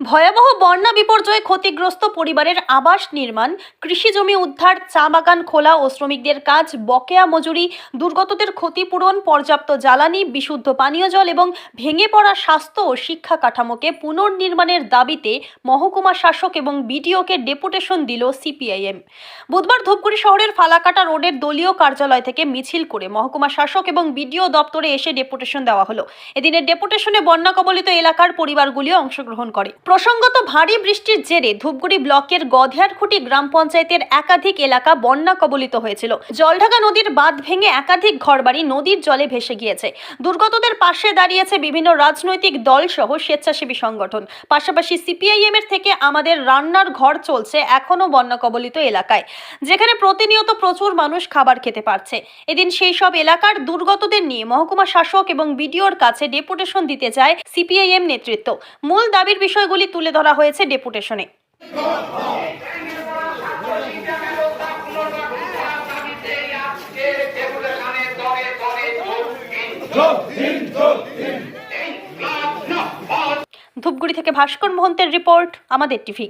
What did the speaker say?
ভয়াবহ বন্যা বিপর্যয়ে ক্ষতিগ্রস্ত পরিবারের আবাস নির্মাণ, কৃষি জমি উদ্ধার, চা বাগান খোলা ও শ্রমিকদের কাজ, বকেয়া মজুরি, দুর্গতদের ক্ষতিপূরণ, পর্যাপ্ত জ্বালানি, বিশুদ্ধ পানীয় জল এবং ভেঙে পড়া স্বাস্থ্য ও শিক্ষা কাঠামোকে পুনর্নির্মাণের দাবিতে মহকুমা শাসক এবং বিডিওকে ডেপুটেশন দিল সিপিআইএম। বুধবার ধূপগুড়ি শহরের ফালাকাটা রোডের দলীয় কার্যালয় থেকে মিছিল করে মহকুমা শাসক এবং বিডিও দপ্তরে এসে ডেপুটেশন দেওয়া হলো। এদিনের ডেপুটেশনে বন্যা কবলিত এলাকার পরিবারগুলিও অংশগ্রহণ করে। প্রসঙ্গত ভারী বৃষ্টির জেরে ধূপগুড়ি ব্লকের গধেয়ারখুঁটি গ্রাম পঞ্চায়েতের একাধিক এলাকা বন্যা কবলিত হয়েছিল। জলঢাকা নদীর বাঁধ ভেঙে একাধিক ঘরবাড়ি নদীর জলে ভেসে গিয়েছে। দুর্গতদের পাশে দাঁড়িয়েছে বিভিন্ন রাজনৈতিক দল সহ স্বেচ্ছাসেবী সংগঠন। পাশাপাশি সিপিআইএম এর থেকে আমাদের রান্নার ঘর চলছে এখনও বন্যা কবলিত এলাকায়, যেখানে প্রতিনিয়ত প্রচুর মানুষ খাবার খেতে পারছে। এদিন সেই সব এলাকার দুর্গতদের নিয়ে মহকুমা শাসক এবং বিডিওর কাছে ডেপুটেশন দিতে যায় সিপিআইএম নেতৃত্ব। মূল দাবির বিষয়গুলি তুলে ধরা হয়েছে ডেপুটেশনে। ধূপগুড়ি থেকে ভাস্কর মহন্তের রিপোর্ট আমাদের টিভি।